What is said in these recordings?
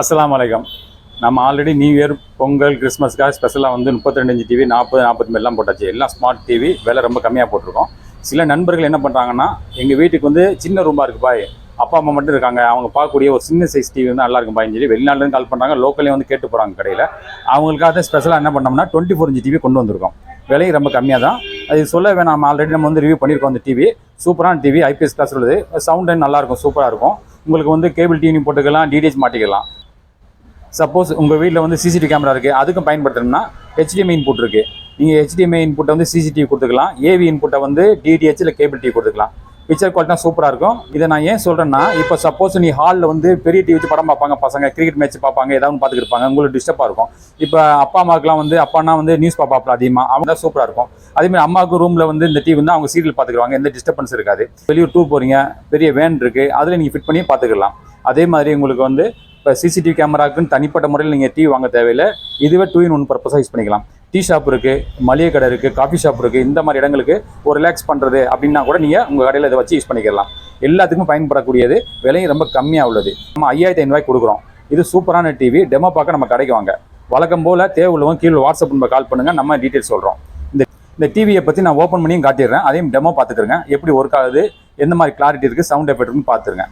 அஸ்லாம் வலைக்கம் நம்ம ஆல்ரெடி நியூ இயர் பொங்கல் கிறிஸ்மஸ்க்காக ஸ்பெஷலாக வந்து முப்பத்தி ரெண்டு இன்ச்சு டிவி நாற்பது நாற்பத்தி எல்லாம் போட்டாச்சு. எல்லாம் ஸ்மார்ட் டிவி விலை ரொம்ப கம்மியாக போட்டிருக்கோம். சில நண்பர்கள் என்ன பண்ணுறாங்கன்னா எங்கள் வீட்டுக்கு வந்து சின்ன ரூமாக இருக்குப்பா அப்பா அம்மா மட்டும் இருக்காங்க. அவங்க பார்க்கக்கூடிய ஒரு சின்ன சைஸ் டிவி வந்து நல்லா இருக்கும் சொல்லி வெளிநாட்டிலேருந்து கால் பண்ணுறாங்க லோக்கலே வந்து கேட்டு போகிறாங்க கடையில். அவங்களுக்காக தான் ஸ்பெஷலாக என்ன பண்ணோம்னா டுவெண்ட்டி ஃபோர் இன்ச்சு டிவி கொண்டு வந்திருக்கோம். விலையும் ரொம்ப கம்மியாக தான். அது சொல்ல வேணாம். ஆல்ரெடி நம்ம வந்து ரிவ்யூ பண்ணியிருக்கோம் அந்த டிவி சூப்பரான டிவி ஐபிஎஸ் கிளாஸ் உள்ளது சவுண்ட் நல்லாயிருக்கும் சூப்பராக இருக்கும் உங்களுக்கு வந்து கேபிள் டிவி போட்டுக்கலாம் டிடிஹெச் மாட்டிக்கலாம். சப்போஸ் உங்கள் வீட்டில் வந்து சிசிடிவி கேமரா இருக்குது அதுக்கும் பயன்படுத்தணும்னா ஹெச்டிஎம்ஐ இன்புட் இருக்குது நீங்கள் ஹெச்டிஎம்ஐ இன்புட்டை வந்து சிசிடிவி கொடுத்துக்கலாம். ஏவி இன்புட்டை வந்து டிடிஹெச் இல்லை கேபிள் டிவி கொடுத்துக்கலாம். பிக்சர் குவாலிட்டினா சூப்பராக இருக்கும். இதை நான் ஏன் சொல்கிறேன்னா இப்போ சப்போஸ் நீ ஹாலில் வந்து பெரிய டிவி வச்சு படம் பார்ப்பாங்க பசங்க கிரிக்கெட் மேட்ச் பார்ப்பாங்க ஏதாவது ஒன்று பார்த்துட்டு இருப்பாங்க உங்களுக்கு டிஸ்டர்பாக இருக்கும். இப்போ அப்பா அம்மாவுக்குலாம் வந்து அப்பானா வந்து நியூஸ் பார்ப்பாப்ல அதிகமாக அவங்க தான் சூப்பராக இருக்கும் அதேமாதிரி அம்மாவுக்கு ரூமில் வந்து இந்த டிவி வந்து அவங்க சீரியல் பார்த்துக்குவாங்க எந்த டிஸ்டர்பன்ஸ் இருக்காது. வெளியூர் டூர் போகிறீங்க பெரிய வேன் இருக்குது அதில் நீங்கள் ஃபிட் பண்ணி பார்த்துக்கலாம் அதே மாதிரி உங்களுக்கு வந்து இப்போ சிசிடிவி கேமராக்குன்னு தனிப்பட்ட முறையில் நீங்கள் டிவி வாங்க தேவையில்லை. இதுவே டூ இன் ஒன் பர்பஸாக யூஸ் பண்ணிக்கலாம். டீ ஷாப் இருக்குது மளிகை கடை இருக்குது காஃபி ஷாப் இருக்குது இந்த மாதிரி இடங்களுக்கு ஒரு ரிலாக்ஸ் பண்ணுறது அப்படின்னா கூட நீங்கள் உங்கள் கடையில் இதை வச்சு யூஸ் பண்ணிக்கலாம். எல்லாத்துக்கும் பயன்படக்கூடியது விலையும் ரொம்ப கம்மியாக உள்ளது. நம்ம ஐயாயிரத்தி ஐநூறுவாய்க்கு கொடுக்குறோம். இது சூப்பரான டிவி டெமோ பார்க்க நம்ம கடைக்கு வாங்க. வழக்கம் போல் தேவை உள்ளவங்க கீழே வாட்ஸ்அப் நம்ம கால் பண்ணுங்கள் நம்ம டீட்டெயில்ஸ் சொல்கிறோம் இந்த இந்த டிவியை பற்றி நான் ஓப்பன் பண்ணியும் காட்டிடுறேன் அதையும் டெமோ பார்த்துக்கிறேங்க எப்படி ஒர்க் ஆகுது எந்த மாதிரி கிளாரிட்டி இருக்குது சவுண்ட் எஃபெக்ட்னு பார்த்துருங்க.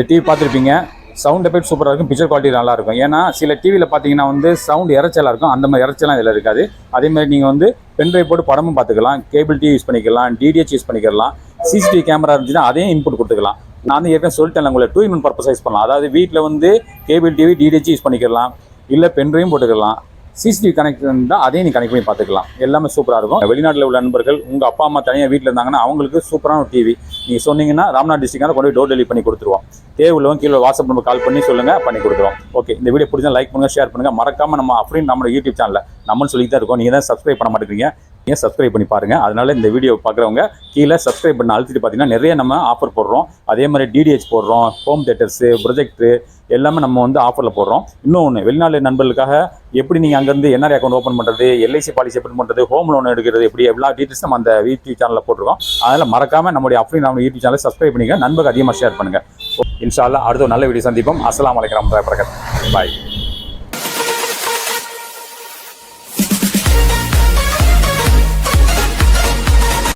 இந்த டிவி பார்த்துருப்பீங்க. சவுண்ட் எஃபெக்ட் சூப்பராக இருக்கும் பிக்சர் குவாலிட்டி நல்லா இருக்கும். ஏன்னா சில டிவியில் பார்த்தீங்கன்னா வந்து சவுண்ட் இறைச்சலாக இருக்கும். அந்த மாதிரி இறைச்சலாம் இதில் இருக்காது. அதே மாதிரி நீங்கள் வந்து பென்ட்ரைவ் போட்டு படமும் பார்த்துக்கலாம் கேபிள் டிவி யூஸ் பண்ணிக்கலாம் டிடிஹெச் யூஸ் பண்ணிக்கலாம் சிசிடிவி கேமரா இருந்துச்சுன்னா அதையும் இன்புட் கொடுத்துக்கலாம். நான் வந்து ஏற்கனவே சொல்லிட்டேன் உங்களை two in one purpose use பண்ணலாம். அதாவது வீட்டில் வந்து கேபிள் டிவி டிடிஹெச் யூஸ் பண்ணிக்கலாம். இல்லை பென்ட்ரைவும் போட்டுக்கலாம். சிசிடிவி கனெக்ட் இருந்தால் அதையும் நீ கனெக்ட் பண்ணி பார்த்துக்கலாம். எல்லாமே சூப்பராக இருக்கும். வெளிநாட்டில் உள்ள நண்பர்கள் உங்கள் அப்பா அம்மா தனியாக வீட்டில் இருந்தாங்கன்னா அவங்களுக்கு சூப்பரான ஒரு டிவி நீங்கள் சொன்னீங்கன்னா ராம்நாத் டிஸ்ட்ரிக்டாக கொண்டு போய் டோர் டெலிவரி பண்ணி கொடுத்துருவோம் தேவை உள்ளவங்க கீழே வாட்ஸ்அப் நம்பர் கால் பண்ணி சொல்லுங்கள் பண்ணி கொடுத்துருவோம். ஓகே இந்த வீடியோ பிடிச்சா லைக் பண்ணுங்கள் ஷேர் பண்ணுங்கள் மறக்காமல் நம்ம அப்படின்னு நம்ம யூடியூப் சேனலில் நம்மளும் சொல்லி தான் இருக்கோம். நீங்கள் தான் சப்ஸ்கிரைப் பண்ண மாட்டேங்கிறீங்க. நீங்கள் சப்ஸ்கிரைப் பண்ணி பாருங்கள் அதனால் இந்த வீடியோ பார்க்குறவங்க கீழே சப்ஸ்கிரைப் பண்ண அழுத்திட்டு பார்த்தீங்கன்னா நிறைய நம்ம ஆஃபர் போடுறோம். அதே மாதிரி டிடிஹெச் போடுறோம் ஹோம் தேட்டர்ஸு ப்ரொஜெக்ட்ரு எல்லாமே நம்ம வந்து ஆஃபரில் போடுறோம். இன்னொன்று வெளிநாடு நண்பர்களுக்காக எப்படி நீங்கள் அங்கேருந்து என்ஆர் அக்கௌண்ட் ஓப்பன் பண்ணுறது எல்ஐசி பாலிசி எப்படி பண்ணுறது ஹோம் லோன் எடுக்கிறது எப்படி எல்லா டீட்டெயில்ஸ் நம்ம அந்த யூடியூப் சேனலில் போட்டிருக்கோம். அதனால் மறக்காமல் நம்மளுடைய அப்படி நம்ம யூடியூப் சேனலை சப்ஸ்கிரைப் பண்ணிங்க நண்பர்கள் அதிகமாக ஷேர் பண்ணுங்கள் இன்ஷால்லா அடுத்த ஒரு நல்ல வீடியோ சந்திப்போம். அஸ்லாம் அலைக்கும் பாய்